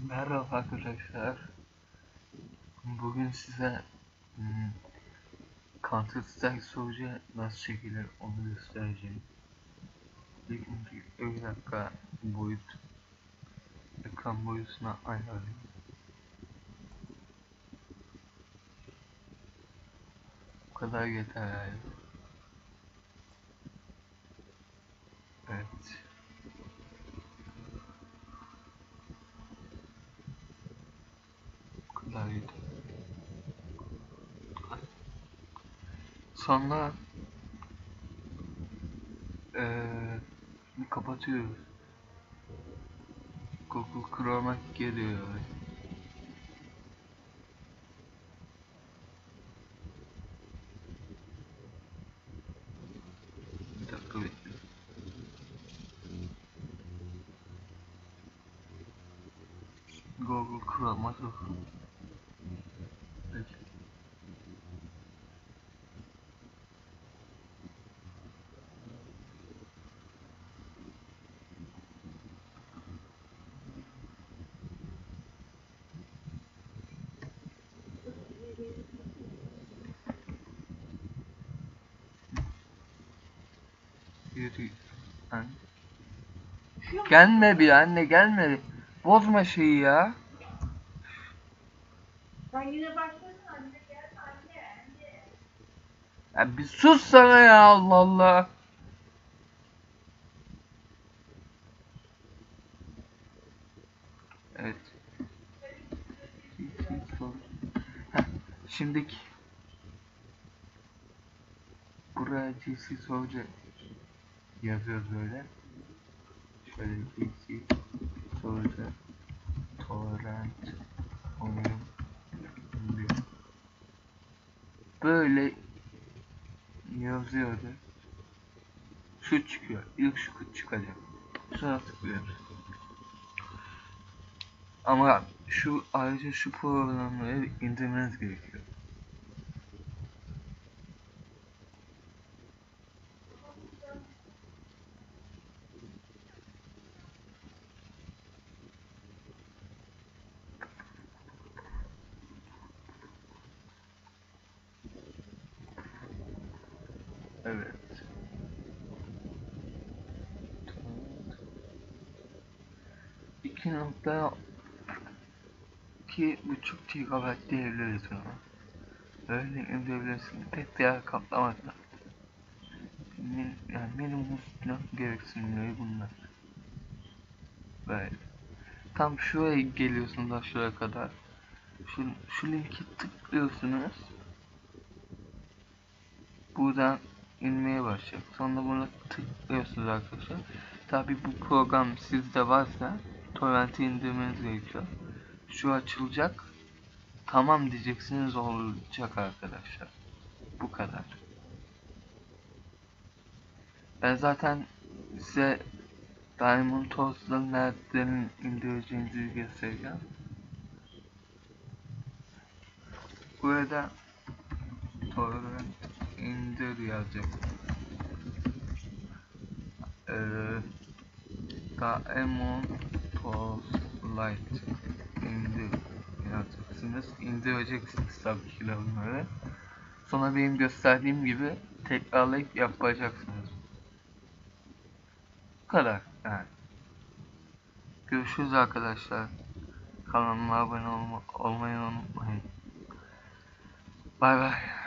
Merhaba arkadaşlar. Bugün size hmm, Counter Strike sonucu nasıl çekilir onu göstereceğim. İlk bir dakika boyut ekran boyutuna ayarlayayım. Bu kadar yeter. Evet. Yeter. Sonra şimdi kapatıyoruz. Google Chrome'a geliyor. Google Chrome'a Yürü. Anne. Gelme bir anne gelme. Bozma şeyi ya. Sen yine başladın anne gel anne anne. Ya bir sus sana ya Allah Allah. Evet. Heh, Şimdiki buraya GC Soldier yazıyoruz böyle. Şöyle Soldier Torrent oyun diyor. Böyle yazıyordu. Şu çıkıyor. İlk şu çıkacak. Şuna tıklıyoruz. Ama şu ayrıca şu programları indirmeniz gerekiyor. Evet. İki nokta iki buçuk GB diyebiliriz ona. Öyle indirebilirsiniz. Tek değer kaplamakla. Min, yani minimum üstüne gereksinimleri bunlar. Böyle. Tam şuraya geliyorsunuz aşağıya kadar. Şu, şu linki tıklıyorsunuz. Buradan inmeye başlayacak. Sonra buna tıklıyorsunuz arkadaşlar. Tabi bu program sizde varsa torrent'i indirmeniz gerekiyor. Şu açılacak. Tamam diyeceksiniz olacak arkadaşlar. Bu kadar. Ben zaten size Diamond Toast'la nereden indireceğinizi göstereceğim. Burada torrent yazacak. Ee, Toast Lite indir yazacaksınız. İndireceksiniz tabii ki bunları. Sonra benim gösterdiğim gibi tekrarlayıp yapacaksınız. Bu kadar yani. Görüşürüz arkadaşlar. Kanalıma abone olma, olmayı unutmayın. Bay bay.